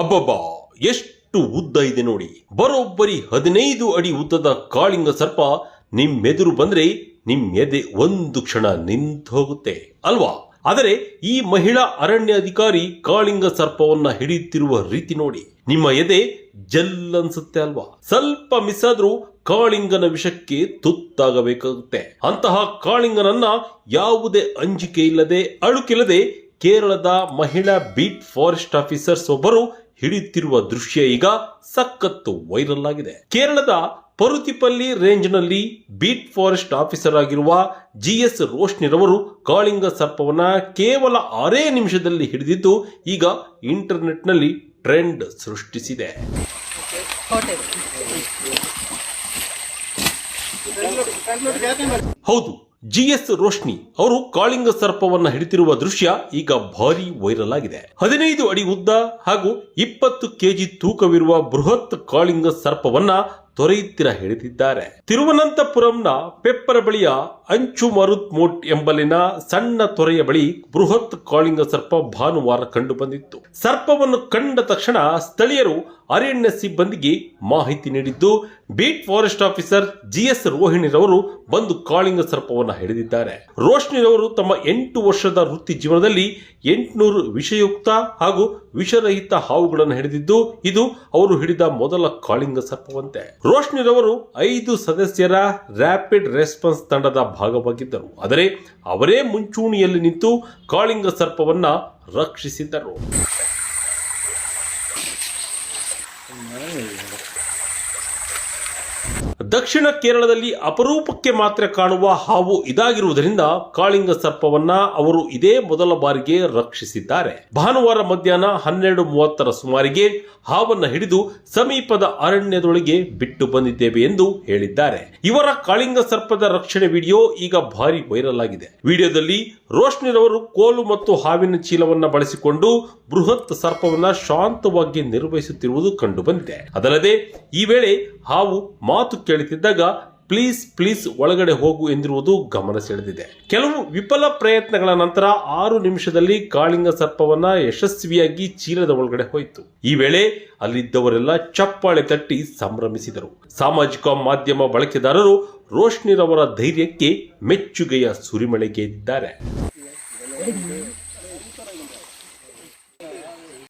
ಅಬ್ಬಬ್ಬಾ, ಎಷ್ಟು ಉದ್ದ ಇದೆ ನೋಡಿ. ಬರೋಬ್ಬರಿ ಹದಿನೈದು ಅಡಿ ಉದ್ದದ ಕಾಳಿಂಗ ಸರ್ಪ ನಿಮ್ಮೆದುರು ಬಂದ್ರೆ ನಿಮ್ಮೆದೆ ಒಂದು ಕ್ಷಣ ನಿಂತು ಹೋಗುತ್ತೆ, ಅಲ್ವಾ? ಆದರೆ ಈ ಮಹಿಳಾ ಅರಣ್ಯ ಅಧಿಕಾರಿ ಕಾಳಿಂಗ ಸರ್ಪವನ್ನ ಹಿಡಿಯುತ್ತಿರುವ ರೀತಿ ನೋಡಿ, ನಿಮ್ಮ ಎದೆ ಜಲ್ ಅನ್ಸುತ್ತೆ, ಅಲ್ವಾ? ಸ್ವಲ್ಪ ಮಿಸ್ ಆದ್ರೂ ಕಾಳಿಂಗನ ವಿಷಕ್ಕೆ ತುತ್ತಾಗಬೇಕಾಗುತ್ತೆ. ಅಂತಹ ಕಾಳಿಂಗನನ್ನ ಯಾವುದೇ ಅಂಜಿಕೆ ಇಲ್ಲದೆ, ಅಳುಕಿಲ್ಲದೆ ಕೇರಳದ ಮಹಿಳಾ ಬೀಟ್ ಫಾರೆಸ್ಟ್ ಆಫೀಸರ್ಸ್ ಒಬ್ಬರು ಹಿಡಿಯುತ್ತಿರುವ ದೃಶ್ಯ ಈಗ ಸಖತ್ತು ವೈರಲ್ ಆಗಿದೆ. ಕೇರಳದ ಪರುತಿಪಲ್ಲಿ ರೇಂಜ್ನಲ್ಲಿ ಬೀಟ್ ಫಾರೆಸ್ಟ್ ಆಫೀಸರ್ ಆಗಿರುವ ಜಿ ಎಸ್ ರೋಶ್ನಿರವರು ಕಾಳಿಂಗ ಸರ್ಪವನ್ನ ಕೇವಲ ಆರೇ ನಿಮಿಷದಲ್ಲಿ ಹಿಡಿದಿದ್ದು ಈಗ ಇಂಟರ್ನೆಟ್ನಲ್ಲಿ ಟ್ರೆಂಡ್ ಸೃಷ್ಟಿಸಿದೆ. ಹೌದು, ಜಿ ಎಸ್ ರೋಶ್ನಿ ಅವರು ಕಾಳಿಂಗ ಸರ್ಪವನ್ನ ಹಿಡಿತಿರುವ ದೃಶ್ಯ ಈಗ ಭಾರಿ ವೈರಲ್ ಆಗಿದೆ. ಹದಿನೈದು ಅಡಿ ಉದ್ದ ಹಾಗೂ ಇಪ್ಪತ್ತು ಕೆಜಿ ತೂಕವಿರುವ ಬೃಹತ್ ಕಾಳಿಂಗ ಸರ್ಪವನ್ನ ತೊರೆಯುತ್ತಿರ ಹಿಡಿದಿದ್ದಾರೆ. ತಿರುವನಂತಪುರಂನ ಪೆಪ್ಪರ ಬಳಿಯ ಅಂಚು ಮರುತ್ ಮೋಟ್ ಎಂಬಲ್ಲಿನ ಸಣ್ಣ ತೊರೆಯ ಬಳಿ ಬೃಹತ್ ಕಾಳಿಂಗ ಸರ್ಪ ಭಾನುವಾರ ಕಂಡು ಬಂದಿತ್ತು. ಸರ್ಪವನ್ನು ಕಂಡ ತಕ್ಷಣ ಸ್ಥಳೀಯರು ಅರಣ್ಯ ಸಿಬ್ಬಂದಿಗೆ ಮಾಹಿತಿ ನೀಡಿದ್ದು, beat forest officer G S ರೋಹಿಣಿರವರು ಬಂದು ಕಾಳಿಂಗ ಸರ್ಪವನ್ನು ಹಿಡಿದಿದ್ದಾರೆ. ರೋಶ್ನಿರವರು ತಮ್ಮ ಎಂಟು ವರ್ಷದ ವೃತ್ತಿ ಜೀವನದಲ್ಲಿ ಎಂಟುನೂರು ವಿಷಯುಕ್ತ ಹಾಗೂ ವಿಷರಹಿತ ಹಾವುಗಳನ್ನು ಹಿಡಿದಿದ್ದು, ಇದು ಅವರು ಹಿಡಿದ ಮೊದಲ ಕಾಳಿಂಗ ಸರ್ಪವಂತೆ. ರೋಶ್ನಿರವರು ಐದು ಸದಸ್ಯರ ರ್ಯಾಪಿಡ್ ರೆಸ್ಪಾನ್ಸ್ ತಂಡದ ಭಾಗವಾಗಿದ್ದರು. ಆದರೆ ಅವರೇ ಮುಂಚೂಣಿಯಲ್ಲಿ ನಿಂತು ಕಾಳಿಂಗ ಸರ್ಪವನ್ನ ರಕ್ಷಿಸಿದ್ದರು. con 他 ದಕ್ಷಿಣ ಕೇರಳದಲ್ಲಿ ಅಪರೂಪಕ್ಕೆ ಮಾತ್ರ ಕಾಣುವ ಹಾವು ಇದಾಗಿರುವುದರಿಂದ ಕಾಳಿಂಗ ಸರ್ಪವನ್ನ ಅವರು ಇದೇ ಮೊದಲ ಬಾರಿಗೆ ರಕ್ಷಿಸಿದ್ದಾರೆ. ಭಾನುವಾರ ಮಧ್ಯಾಹ್ನ ಹನ್ನೆರಡು ಮೂವತ್ತರ ಸುಮಾರಿಗೆ ಹಾವನ್ನು ಹಿಡಿದು ಸಮೀಪದ ಅರಣ್ಯದೊಳಗೆ ಬಿಟ್ಟು ಬಂದಿದ್ದೇವೆ ಎಂದು ಹೇಳಿದ್ದಾರೆ. ಇವರ ಕಾಳಿಂಗ ಸರ್ಪದ ರಕ್ಷಣೆ ವಿಡಿಯೋ ಈಗ ಭಾರಿ ವೈರಲ್ ಆಗಿದೆ. ವಿಡಿಯೋದಲ್ಲಿ ರೋಶ್ನಿರವರು ಕೋಲು ಮತ್ತು ಹಾವಿನ ಚೀಲವನ್ನ ಬಳಸಿಕೊಂಡು ಬೃಹತ್ ಸರ್ಪವನ್ನ ಶಾಂತವಾಗಿ ನಿರ್ವಹಿಸುತ್ತಿರುವುದು ಕಂಡುಬಂದಿದೆ. ಅದಲ್ಲದೆ ಈ ವೇಳೆ ಹಾವು ಮಾತು ಕೇಳುತ್ತಿದ್ದಾಗ, ಪ್ಲೀಸ್ ಪ್ಲೀಸ್ ಒಳಗಡೆ ಹೋಗು ಎಂದಿರುವುದು ಗಮನ ಸೆಳೆದಿದೆ. ಕೆಲವು ವಿಫಲ ಪ್ರಯತ್ನಗಳ ನಂತರ ಆರು ನಿಮಿಷದಲ್ಲಿ ಕಾಳಿಂಗ ಸರ್ಪವನ್ನ ಯಶಸ್ವಿಯಾಗಿ ಚೀಲದ ಒಳಗಡೆ ಹೋಯಿತು. ಈ ವೇಳೆ ಅಲ್ಲಿದ್ದವರೆಲ್ಲ ಚಪ್ಪಾಳೆ ತಟ್ಟಿ ಸಂಭ್ರಮಿಸಿದರು. ಸಾಮಾಜಿಕ ಮಾಧ್ಯಮ ಬಳಕೆದಾರರು ರೋಶ್ನಿರವರ ಧೈರ್ಯಕ್ಕೆ ಮೆಚ್ಚುಗೆಯ ಸುರಿಮಳೆಗೆದ್ದಿದ್ದಾರೆ